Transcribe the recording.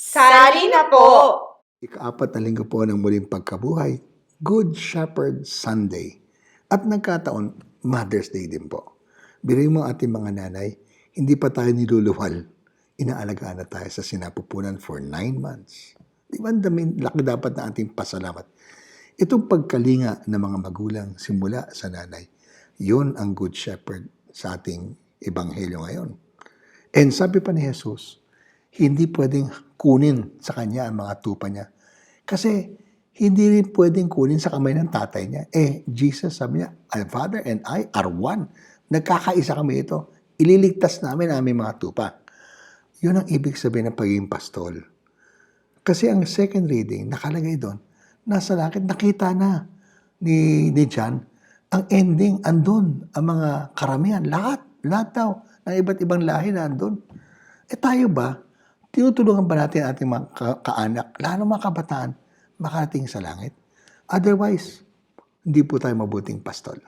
Sali na po! Ikaapat na linggo po ng muling pagkabuhay, Good Shepherd Sunday. At nagkataon, Mother's Day din po. Birin mo ating mga nanay, hindi pa tayo niluluwal. Inaalagaan na tayo sa sinapupunan for nine months. Di ba ang dami, laki dapat na ating pasalamat. Itong pagkalinga ng mga magulang simula sa nanay, yun ang Good Shepherd sa ating ebanghelyo ngayon. And sabi pa ni Jesus, hindi pwedeng kunin sa kanya ang mga tupa niya. Kasi hindi rin pwedeng kunin sa kamay ng tatay niya. Eh, Jesus sabi niya, "Our Father and I are one. Nagkakaisa kami ito. Ililigtas namin ang aming mga tupa. Yun ang ibig sabihin ng pagiging pastol. Kasi ang second reading, nakalagay doon, nasa langit, nakita na ni, ni John, ang ending, andun, ang mga karamihan, lahat, lahat daw, ng iba't ibang lahi na andun. Eh tayo ba, tinutulungan ba natin ating mga ka- kaanak, lalo mga kabataan, makarating sa langit? Otherwise, hindi po tayo mabuting pastol.